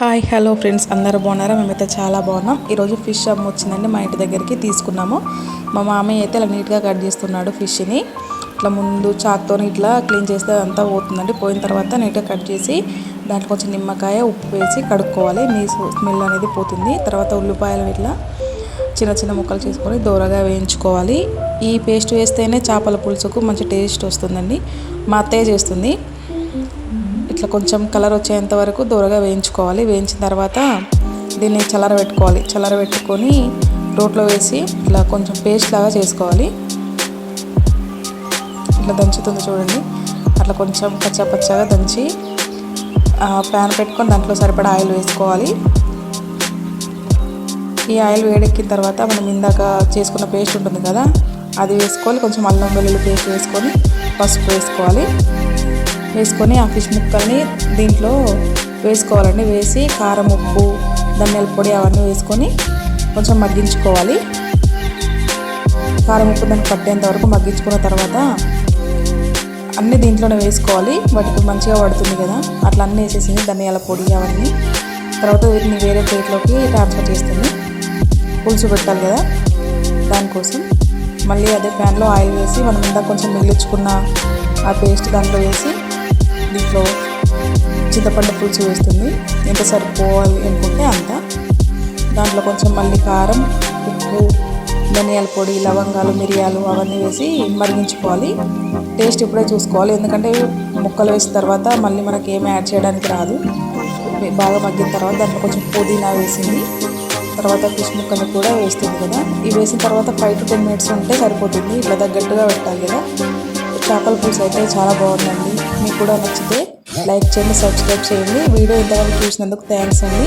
Hi hello friends అందరూ బాగున్నారా? మేమైతే చాలా బాగున్నాం. ఈరోజు ఫిష్ అమ్మ వచ్చిందండి మా ఇంటి దగ్గరికి తీసుకున్నాము. మా మామయ్య అయితే అలా నీట్గా కట్ చేస్తున్నాడు ఫిష్ని. ఇట్లా ముందు చాక్తో ఇట్లా క్లీన్ చేస్తే అంతా పోతుందండి. పోయిన తర్వాత నీట్గా కట్ చేసి దాంట్లో కొంచెం నిమ్మకాయ ఉప్పు వేసి కడుక్కోవాలి. నీ స్మెల్ అనేది పోతుంది. తర్వాత ఉల్లిపాయలు ఇట్లా చిన్న చిన్న ముక్కలు చేసుకొని దూరగా వేయించుకోవాలి. ఈ పేస్ట్ వేస్తేనే చేపల పులుసుకు మంచి టేస్ట్ వస్తుందండి. మా అత్తయ్య చేస్తుంది. ఇట్లా కొంచెం కలర్ వచ్చేంత వరకు దూరగా వేయించుకోవాలి. వేయించిన తర్వాత దీన్ని చల్లరబెట్టుకోవాలి చల్లరబెట్టుకొని రోట్లో వేసి ఇట్లా కొంచెం పేస్ట్ లాగా చేసుకోవాలి. ఇట్లా దంచుతుంది చూడండి. అట్లా కొంచెం పచ్చ పచ్చగా దంచి ప్యాన్ పెట్టుకొని దాంట్లో సరిపడా ఆయిల్ వేసుకోవాలి. ఈ ఆయిల్ వేడెక్కిన తర్వాత మనం ఇందాక చేసుకున్న పేస్ట్ ఉంటుంది కదా అది వేసుకోవాలి. కొంచెం అల్లం వెల్లుల్లి పేస్ట్ వేసుకొని పసుపు వేసుకోవాలి. వేసుకొని ఆ ఫిష్ ముక్కల్ని దీంట్లో వేసుకోవాలండి. వేసి కారం ఉప్పు ధనియాల పొడి అవన్నీ వేసుకొని కొంచెం మగ్గించుకోవాలి. కారం ఉప్పు దానికి పట్టేంత వరకు మగ్గించుకున్న తర్వాత అన్నీ దీంట్లోనే వేసుకోవాలి. వాటికి మంచిగా పడుతుంది కదా. అట్లా అన్నీ వేసేసింది ధనియాల పొడి అవన్నీ. తర్వాత వీటిని వేరే ప్లేట్లోకి ట్రాన్స్ఫర్ చేస్తుంది. పులుసు పెట్టాలి కదా. దానికోసం మళ్ళీ అదే ప్యాన్లో ఆయిల్ వేసి మనం ఇందాక కొంచెం మిగిలించుకున్న ఆ పేస్ట్ దాంట్లో వేసి దీంట్లో చింతపండు పులుసు వేస్తుంది. ఎంత సరిపోవాలి అనుకుంటే అంత. దాంట్లో కొంచెం మళ్ళీ కారం ఉప్పు ధనియాల పొడి లవంగాలు మిరియాలు అవన్నీ వేసి మరిగించుకోవాలి. టేస్ట్ ఇప్పుడే చూసుకోవాలి. ఎందుకంటే ముక్కలు వేసిన తర్వాత మళ్ళీ మనకి ఏమి యాడ్ చేయడానికి రాదు. బాగా మగ్గిన తర్వాత దాంట్లో కొంచెం పుదీనా వేసింది. తర్వాత ఫిష్ ముక్కలు కూడా వేస్తుంది కదా. ఇవి వేసిన తర్వాత ఫైవ్ టు టెన్ మినిట్స్ ఉంటే సరిపోతుంది. ఇట్లా తగ్గట్టుగా పెట్టాలి కదా. చేపల పులుసు అయితే చాలా బాగుందండి. మీకు కూడా నచ్చితే లైక్ చేయండి సబ్స్క్రైబ్ చేయండి. వీడియో ఇంతవరకు చూసినందుకు థ్యాంక్స్ అండి.